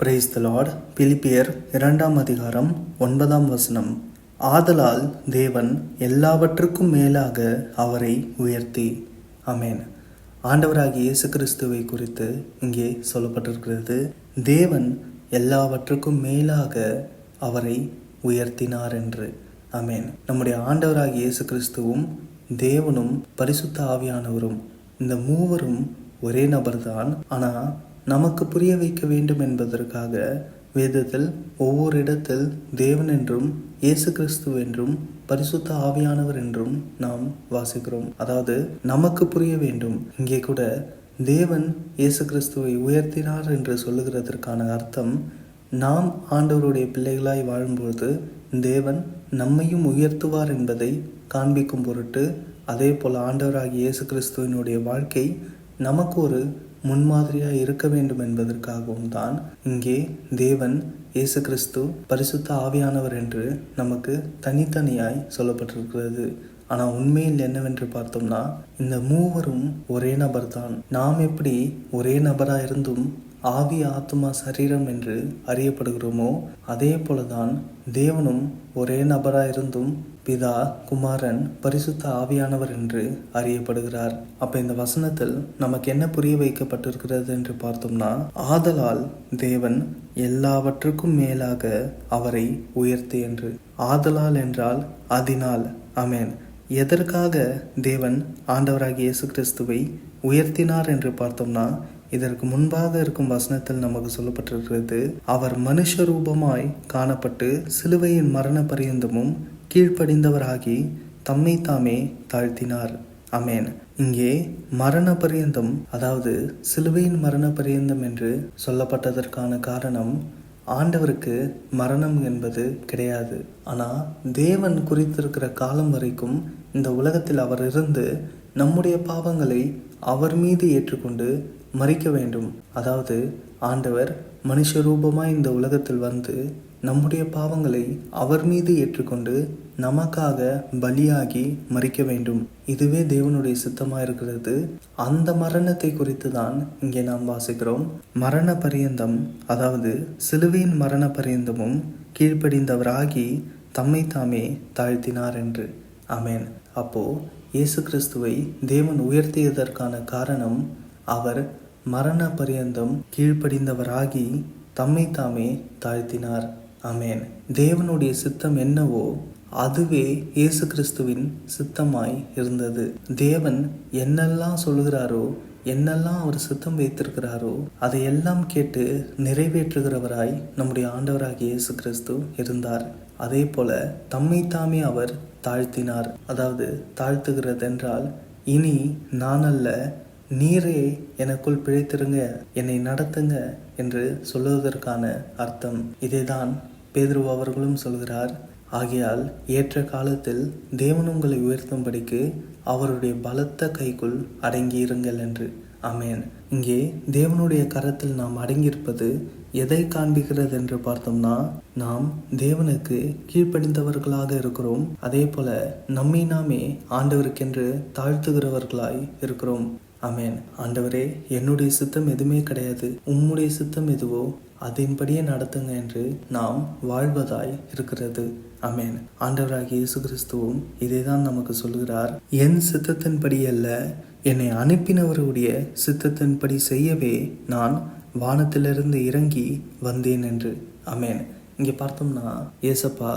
Praise the Lord பிலிப்பியர் இரண்டாம் அதிகாரம் ஒன்பதாம் வசனம். ஆதலால் தேவன் எல்லாவற்றுக்கும் மேலாக அவரை உயர்த்தி. அமேன் ஆண்டவராகிய இயேசு கிறிஸ்துவை குறித்து இங்கே சொல்லப்பட்டிருக்கிறது. தேவன் எல்லாவற்றுக்கும் மேலாக அவரை உயர்த்தினார் என்று அமேன் நம்முடைய ஆண்டவராகிய இயேசு கிறிஸ்துவும் தேவனும் பரிசுத்த ஆவியானவரும். இந்த மூவரும் ஒரே நபர்தான். ஆனால் நமக்கு புரிய வைக்க வேண்டும் என்பதற்காக வேதத்தில் ஒவ்வொரு இடத்தில் தேவன் என்றும் இயேசு கிறிஸ்து என்றும் பரிசுத்த ஆவியானவர் என்றும் நாம் வாசிக்கிறோம். அதாவது நமக்கு புரிய வேண்டும். இங்கே கூட தேவன் இயேசு கிறிஸ்துவை உயர்த்தினார் என்று சொல்லுகிறதற்கான அர்த்தம் நாம் ஆண்டவருடைய பிள்ளைகளாய் வாழும்பொழுது தேவன் நம்மையும் உயர்த்துவார் என்பதை காண்பிக்கும் பொருட்டு அதே போல் ஆண்டவராகிய இயேசு கிறிஸ்துவினுடைய வாழ்க்கை நமக்கு ஒரு முன்மாதிரியாக இருக்க வேண்டும் என்பதற்காகவும் தான் இங்கே தேவன் இயேசு கிறிஸ்து பரிசுத்த ஆவியானவர் என்று நமக்கு தனித்தனியாய் சொல்லப்பட்டிருக்கிறது. ஆனால் உண்மையில் என்னவென்று பார்த்தோம்னா இந்த மூவரும் ஒரே நபர் தான் நாம் எப்படி ஒரே நபராக இருந்தும் ஆவி ஆத்மா சரீரம் என்று அறியப்படுகிறோமோ அதே போலதான் தேவனும் ஒரே நபராயிருந்தும் பிதா குமாரன் பரிசுத்த ஆவியானவர் என்று அறியப்படுகிறார். அப்ப இந்த வசனத்தில் நமக்கு என்ன புரிய வைக்கப்பட்டிருக்கிறது என்று பார்த்தோம்னா ஆதலால் தேவன் எல்லாவற்றுக்கும் மேலாக அவரை உயர்த்தி என்று. ஆதலால் என்றால் அதனால். அமேன் எதற்காக தேவன் ஆண்டவராகிய இயேசு கிறிஸ்துவை உயர்த்தினார் என்று பார்த்தோம்னா இதற்கு முன்பாக இருக்கும் வசனத்தில் நமக்கு சொல்லப்பட்டிருக்கிறது அவர் மனுஷ ரூபமாய் காணப்பட்டு சிலுவையின் மரண பரியந்தமும் கீழ்ப்படிந்தவராகி தம்மை தாமே தாழ்த்தினார். அமேன் இங்கே மரண பரியந்தம் அதாவது சிலுவையின் மரண பரியந்தம் என்று சொல்லப்பட்டதற்கான காரணம் ஆண்டவருக்கு மரணம் என்பது கிடையாது. ஆனால் தேவன் குறித்திருக்கிற காலம் வரைக்கும் இந்த உலகத்தில் அவர் இருந்து நம்முடைய பாவங்களை அவர் மீது ஏற்றுக்கொண்டு மறிக்க வேண்டும். அதாவது ஆண்டவர் மனுஷ ரூபமாய் இந்த உலகத்தில் வந்து நம்முடைய பாவங்களை அவர் மீது ஏற்றுக்கொண்டு நமக்காக பலியாகி மறிக்க வேண்டும். இதுவே தேவனுடைய சித்தமாக இருக்கிறது. அந்த மரணத்தை குறித்து தான் இங்கே நாம் வாசிக்கிறோம். மரண பரியந்தம் அதாவது சிலுவையின் மரண பரியந்தமும் கீழ்ப்படிந்தவராகி தம்மை தாமே தாழ்த்தினார் என்று. அமேன் அப்போ இயேசு கிறிஸ்துவை தேவன் உயர்த்தியதற்கான காரணம் அவர் மரண பரியந்தம் கீழ்ப்படிந்தவராகி தம்மை தாமே தாழ்த்தினார். அமேன் தேவனுடைய சித்தம் என்னவோ அதுவே இயேசு கிறிஸ்துவின் சித்தமாய் இருந்தது. தேவன் என்னெல்லாம் சொல்லுகிறாரோ என்னெல்லாம் அவர் சித்தம் வைத்திருக்கிறாரோ அதையெல்லாம் கேட்டு நிறைவேற்றுகிறவராய் நம்முடைய ஆண்டவராகிய இயேசு கிறிஸ்து இருந்தார். அதே போல தம்மை தாமே அவர் தாழ்த்தினார். அதாவது தாழ்த்துகிறதென்றால் இனி நான் அல்ல நீரே எனக்குள் பிழைத்திருங்க என்னை நடத்துங்க என்று சொல்லுவதற்கான அர்த்தம் இதேதான் பேதுரு அவர்களும் சொல்கிறார். ஆகையால் ஏற்ற காலத்தில் தேவன் உங்களை உயர்த்தும்படிக்கு அவருடைய பலத்த கைக்குள் அடங்கியிருங்கள் என்று. அமேன் இங்கே தேவனுடைய கரத்தில் நாம் அடங்கியிருப்பது எதை காண்பிக்கிறது என்று பார்த்தோம்னா நாம் தேவனுக்கு கீழ்ப்படிந்தவர்களாக இருக்கிறோம் அதே போல நம்மை நாமே ஆண்டவருக்கென்று தாழ்த்துகிறவர்களாய் இருக்கிறோம். அமேன் ஆண்டவரே என்னுடைய சித்தம் எதுவுமே கிடையாது. உம்முடைய சித்தம் எதுவோ அதன்படியே நடத்துங்க என்று நாம் வாழ்வதாய் இருக்கிறது. அமேன் ஆண்டவராகிய இயேசு கிறிஸ்துவும் இதை தான் நமக்கு சொல்கிறார். என் சித்தத்தின்படி அல்ல என்னை அனுப்பினவருடைய சித்தத்தின்படி செய்யவே நான் வானத்திலிருந்து இறங்கி வந்தேன் என்று. அமேன் இங்கே பார்த்தோம்னா ஏசப்பா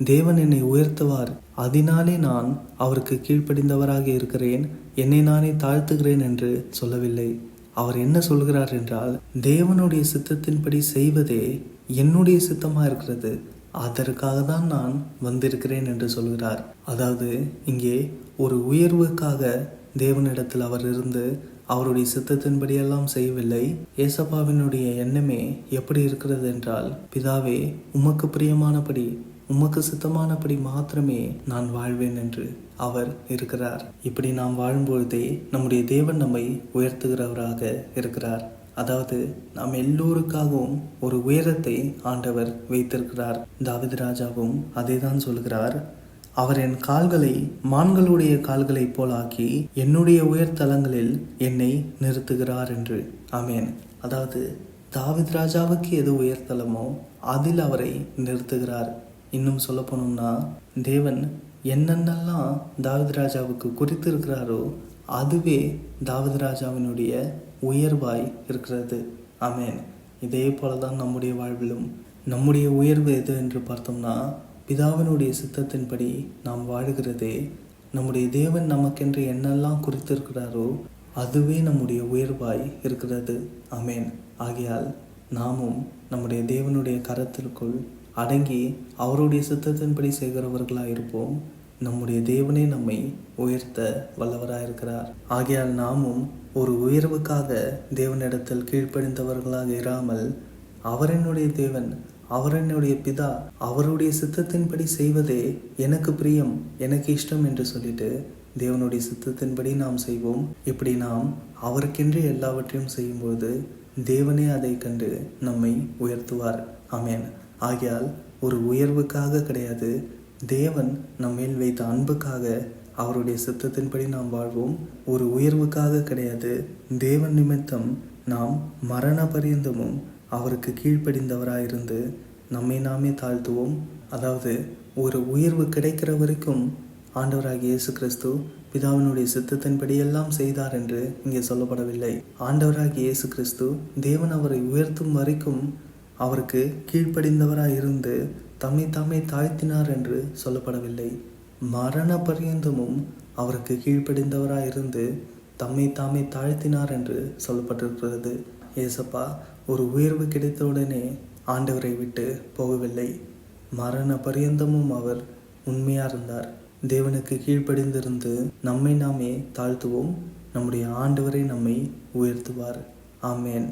தேவன் என்னை உயர்த்துவார். அதனாலே நான் அவருக்கு கீழ்ப்படிந்தவராக இருக்கிறேன். என்னை நானே தாழ்த்துகிறேன் என்று சொல்லவில்லை. அவர் என்ன சொல்கிறார் என்றால் தேவனுடைய சித்தத்தின்படி செய்வதே என்னுடைய சித்தமாக இருக்கிறது. அதற்காக தான் நான் வந்திருக்கிறேன் என்று சொல்கிறார். அதாவது இங்கே ஒரு உயர்வுக்காக தேவனிடத்தில் அவர் இருந்து அவருடைய சித்தத்தின்படியெல்லாம் செய்யவில்லை. ஏசப்பாவினுடைய எண்ணமே எப்படி இருக்கிறது என்றால் பிதாவே உமக்கு பிரியமானபடி உமக்கு சித்தமானபடி மாத்திரமே நான் வாழ்வேன் என்று அவர் இருக்கிறார். இப்படி நாம் வாழும்பொழுதே நம்முடைய தேவன் நம்மை உயர்த்துகிறவராக இருக்கிறார். அதாவது நாம் எல்லோருக்காகவும் ஒரு உயரத்தை ஆண்டவர் வைத்திருக்கிறார். தாவித் ராஜாவும் அதே தான் சொல்கிறார். அவர் என் கால்களை மான்களுடைய கால்களைப் போலாக்கி என்னுடைய உயர்தலங்களில் என்னை நிறுத்துகிறார் என்று. ஆமேன். அதாவது தாவித் ராஜாவுக்கு எது உயர்தலமோ அதில் அவரை நிறுத்துகிறார். இன்னும் சொல்ல போனோம்னா தேவன் என்னென்னலாம் தாவீது ராஜாவுக்கு குறித்திருக்கிறாரோ அதுவே தாவீது ராஜாவினுடைய உயர்வாய் இருக்கிறது. ஆமேன். இதே போல தான் நம்முடைய வாழ்விலும் நம்முடைய உயர்வு எது என்று பார்த்தோம்னா பிதாவினுடைய சித்தத்தின்படி நாம் வாழுகிறதே நம்முடைய தேவன் நமக்கென்று என்னெல்லாம் குறித்திருக்கிறாரோ அதுவே நம்முடைய உயர்வாய் இருக்கிறது. அமேன் ஆகையால் நாமும் நம்முடைய தேவனுடைய கரத்திற்குள் அடங்கி அவருடைய சித்தத்தின்படி செய்கிறவர்களாக இருப்போம் நம்முடைய தேவனே நம்மை உயர்த்த வல்லவராக இருக்கிறார் ஆகையால் நாமும் ஒரு உயர்வுக்காக தேவனிடத்தில் கீழ்ப்படிந்தவர்களாக இராமல் அவரனுடைய தேவன் அவரனுடைய பிதா அவருடைய சித்தத்தின்படி செய்வதே எனக்கு பிரியம் எனக்கு இஷ்டம் என்று சொல்லிட்டு தேவனுடைய சித்தத்தின்படி நாம் செய்வோம். இப்படி நாம் அவருக்கென்று எல்லாவற்றையும் செய்யும்போது தேவனே அதை கண்டு நம்மை உயர்த்துவார். ஆமென். ஆகையால் ஒரு உயர்வுக்காக கிடையாது. தேவன் நம்மேல் வைத்த அன்புக்காக அவருடைய சித்தத்தின்படி நாம் வாழ்வோம். ஒரு உயர்வுக்காக கிடையாது. தேவன் நிமித்தம் நாம் மரண பரியந்தமும் அவருக்கு கீழ்ப்படிந்தவராயிருந்து நம்மை நாமே தாழ்த்துவோம். அதாவது ஒரு உயர்வு கிடைக்கிற வரைக்கும் ஆண்டவராகிய இயேசு கிறிஸ்து பிதாவினுடைய சித்தத்தின்படி எல்லாம் செய்தார் என்று இங்கே சொல்லப்படவில்லை. ஆண்டவராகிய இயேசு கிறிஸ்து தேவன் அவரை உயர்த்தும் வரைக்கும் அவருக்கு கீழ்ப்படிந்தவராய் இருந்து தம்மை தாமே தாழ்த்தினார் என்று சொல்லப்படவில்லை. மரண பரியந்தமும் அவருக்கு கீழ்ப்படிந்தவராய் இருந்து தம்மை தாமே தாழ்த்தினார் என்று சொல்லப்பட்டிருக்கிறது. ஏசப்பா ஒரு உயர்வு கிடைத்தவுடனே ஆண்டவரை விட்டு போகவில்லை. மரண பரியந்தமும் அவர் உண்மையாக இருந்தார். தேவனுக்கு கீழ்ப்படிந்திருந்து நம்மை நாமே தாழ்த்துவோம். நம்முடைய ஆண்டவரை நம்மை உயர்த்துவார். ஆமேன்.